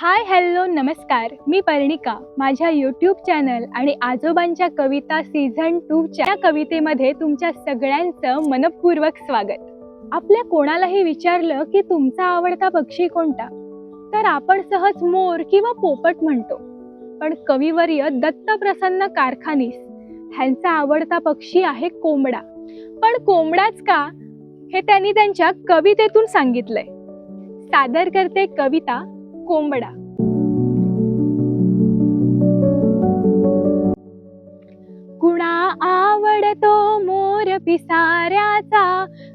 Hi hello नमस्कार. मी पर्णिका. माझ्या YouTube channel आणि आजोबांच्या कविता सीझन टूच्या कवितेमध्ये तुमच्या सगळ्यांचं मनपूर्वक स्वागत. आपल्या कोणालाही विचारलं की तुमचा आवडता पक्षी कोणता? तर आपण सहज मोर किंवा पोपट म्हणतो. पण कविवर्य दत्तप्रसन्न कारखानीस. ह्यांचा आवडता पक्षी आहे कोंबडा. पण कोंबडाच का? हे त्यांनी त्यांच्या कवितेतून सांगितलंय. सादर करते कविता कोंबडा. कुणा आवडतो मोर पिसाऱ्याचा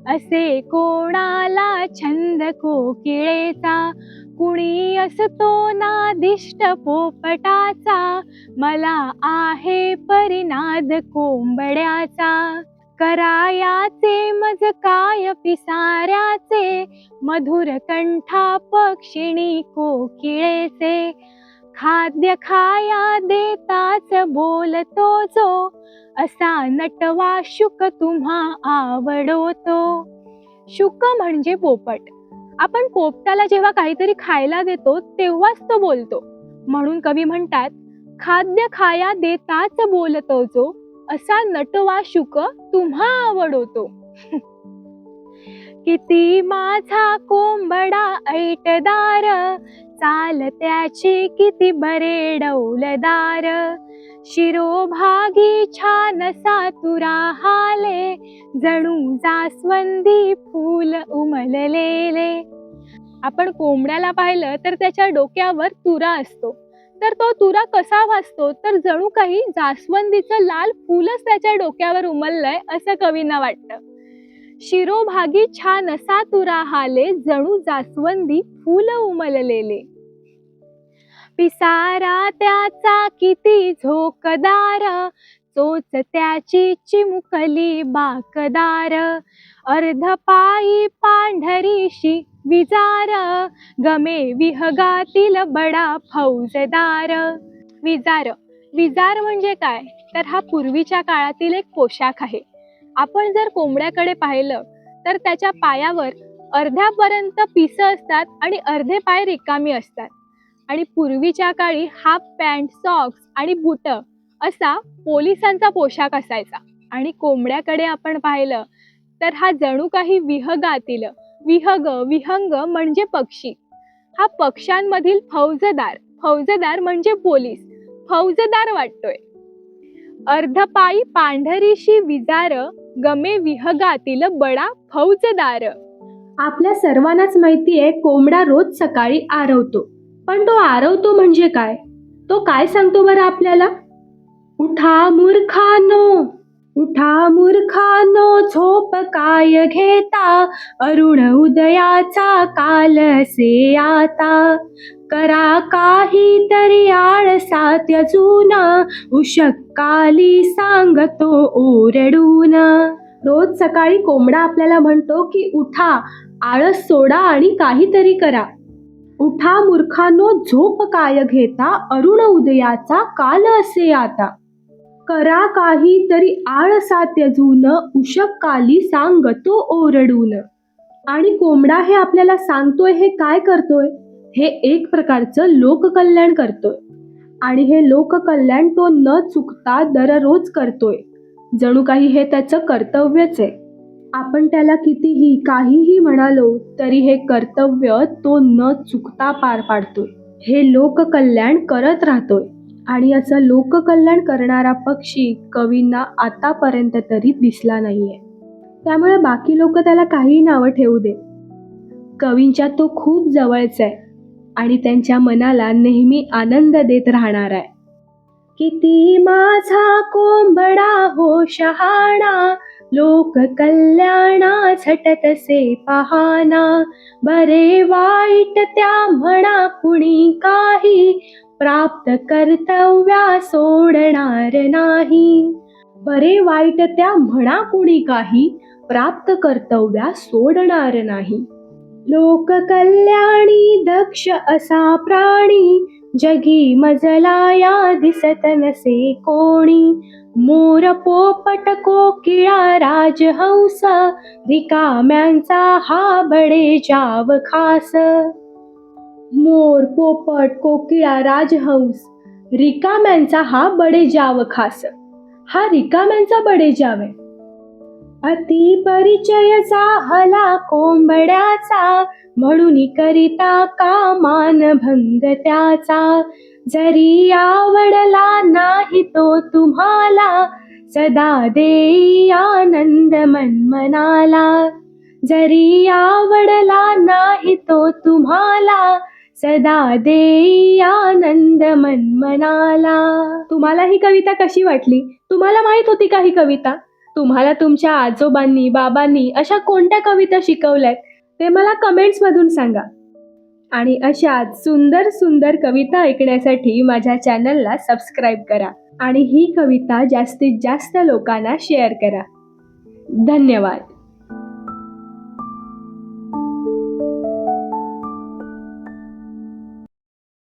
असे कोणाला छंद कोकिळेचा? कुणी असतो नादिष्ट पोपटाचा मला आहे परिनाद कोंबड्याचा. करायाचे मज काय पिसाऱ्याचे मधुर कंठा पक्षिणी कोकिळेचे. खाद्य खाया देताच बोलतो जो असा नटवा शुक तुम्हा आवडतो. शुक म्हणजे पोपट. आपण पोपटाला जेव्हा काहीतरी खायला देतो तेव्हाच तो बोलतो. म्हणून कवी म्हणतात खाद्य खाया देताच बोलतो जो असा नटवा शुक तुम्हा आवडतो. किती माझा कोंबडा ऐटदार चाल त्याचे किती बरे डौलदार. शिरोभागी छान सातुरा हाले जणू जास्वंदी फूल उमललेले. आपण कोंबड्याला पाहिलं तर त्याच्या डोक्यावर तुरा असतो. तर तो तुरा कसा वाचतो? तर जणू काही जास्वंदीचं लाल फुलच त्याच्या डोक्यावर उमललंय असं कवींना वाटतं. शिरोभागी छान असा तुरा हाले जणू जास्वंदी फुल उमललेले. पिसारा त्याचा किती झोकदार चोच त्याची चिमुकली बाकदार. अर्धपायी पांढरीशी विजार. गमे विहगातील बडा फौजदार. विजार. विजार म्हणजे काय? तर हा पूर्वीच्या काळातील एक पोशाख आहे. आपण जर कोंबड्याकडे पाहिलं तर त्याच्या पायावर अर्ध्यापर्यंत पिस असतात आणि अर्धे पाय रिकामी असतात. आणि पूर्वीच्या काळी हाफ पॅन्ट सॉक्स आणि बुटं असा पोलिसांचा पोशाख असायचा. आणि कोंबड्याकडे आपण पाहिलं तर हा जणू काही विहगातील विहग विहंग म्हणजे पक्षी. हा पक्ष्यांमधील फौजदार फौजदार म्हणजे पोलीस. फौजदार वाटतोय. अर्धपायी पांढरीशी विजार गमे विहगातील बडा फौजदार. आपल्या सर्वांनाच माहिती आहे कोंबडा रोज सकाळी आरवतो. पण तो आरवतो म्हणजे काय? तो काय सांगतो बरं आपल्याला? उठा मूर्खानो उठा मूर्खानो झोप काय घेता? अरुण उदयाचा काल से आता. करा काही तरी आळसा त्यजून उशकाली सांगतो ओरडून. रोज सकाळी कोंबडा आपल्याला म्हणतो की उठा आळस सोडा आणि काहीतरी करा. उठा मूर्खानो झोप काय घेता? अरुण उदयाचा काल असे आता. करा काही तरी आळसा त्यजून उशकाली सांगतो ओरडून. आणि कोंबडा हे आपल्याला सांगतोय हे काय करतोय? हे एक प्रकारचं लोककल्याण करतोय. आणि हे लोककल्याण तो न चुकता दररोज करतोय. जणू काही हे त्याचं कर्तव्यच आहे. आपण त्याला कितीही काहीही म्हणालो तरी हे कर्तव्य तो न चुकता पार पाडतोय. हे लोककल्याण करत राहतोय. आणि असं लोककल्याण करणारा पक्षी कवींना आतापर्यंत तरी दिसला नाहीये. त्यामुळे बाकी लोक त्याला काही नावं ठेवू दे कवींच्या तो खूप जवळचा आहे आणि त्यांच्या मनाला नेहमी आनंद देत राहणार आहे. किती माझा कोंबडा हो शहाणा लोक कल्याणा झटतसे पाहाना बरे वाईट त्या म्हणा कुणी काही प्राप्त कर्तव्या सोडणार नाही. बरे वाईट त्या म्हणा कुणी काही प्राप्त कर्तव्या सोडणार नाही. लोक कल्याणी दक्ष असा प्राणी जगी मजला या दिसत नसे कोणी. मोर पोपट कोकिळा राजहंस रिकाम्यांचा हा बडे जाव खास. मोर पोपट कोकिळा राजहंस रिकाम्यांचा हा बडेजाव खास. हा रिकाम्यांचा बडेजाव आहे. अति परिचय हला कोंबड्याचा म्हणून करिता कामान भंग त्याचा. जरी आवडला नाही तो तुम्हाला सदा देई आनंद मनमनाला. जरी आवडला नाही तो तुम्हाला सदा देई आनंद मनमनाला. तुम्हाला ही कविता कशी वाटली? तुम्हाला माहीत होती का ही कविता? तुम्हाला तुमच्या आजोबांनी बाबांनी अशा कोणत्या कविता शिकवल्यात? ते मला कमेंट्समधून सांगा. आणि अशाच सुंदर सुंदर कविता ऐकण्यासाठी माझ्या चॅनलला सबस्क्राईब करा. आणि ही कविता जास्तीत जास्त लोकांना शेअर करा. धन्यवाद.